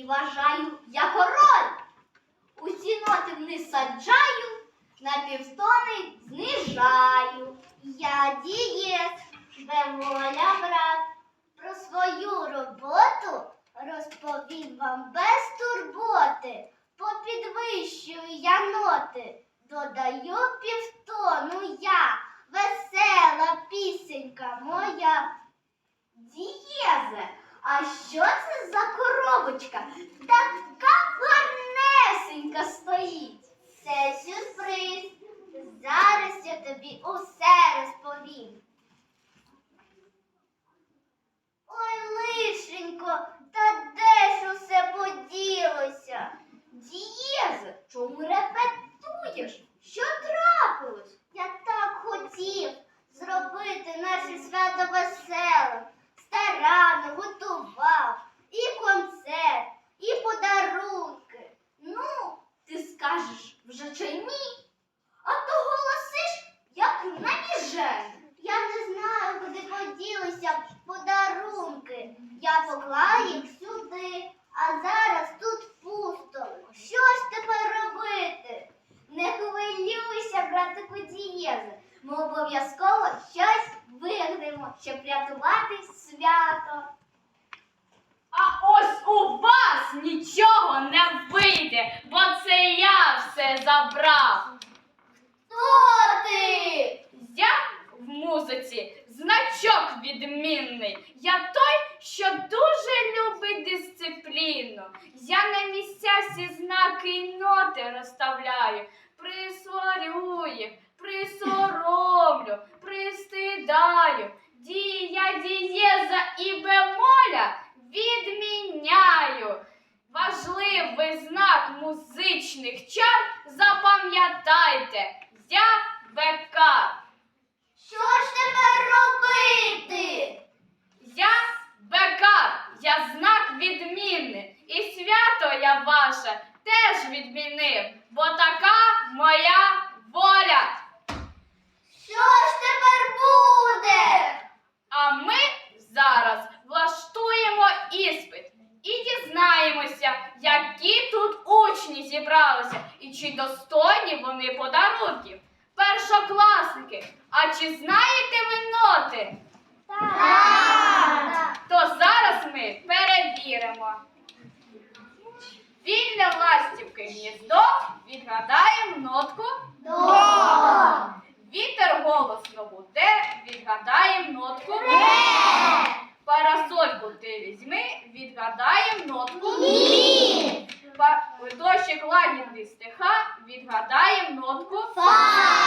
і вважаю я король. Усі ноти вниз саджаю, на півстони знижаю. Я дієс, бемоля, брат. Про свою роботу розповім вам без турботи. Попідвищую я ноти, додаю півтону я, весела пісенька моя. А що це за коробочка? Така Ми обов'язково щось виграємо, щоб рятувати свято. А ось у вас нічого не вийде, бо це я все забрав. Хто ти? Я в музиці значок відмінний. Я той, що дуже любить дисципліну. Я на місця всі знаки й ноти розставляю, присварюю, присоромлю, пристидаю. Дія, дієза і бемоля відміняю. Важливий знак музичних чар запам'ятайте. Я бекар. Що ж тепер робити? Я бекар, я знак відмінний, і свято я ваше теж відмінив, бо така моя воля. Що ж тепер буде? А ми зараз влаштуємо іспит і дізнаємося, які тут учні зібралися і чи достойні вони подарунків. Першокласники, а чи знаєте ви ноти? Так. То зараз ми перевіримо. Вільне ластівки гніздо відгадаємо нотку. До. Вітер голосно гуде, відгадаємо нотку. Ре. Парасольку ти візьми, відгадаємо нотку. Ні. Віршик ладні стиха відгадаєм нотку. Фа.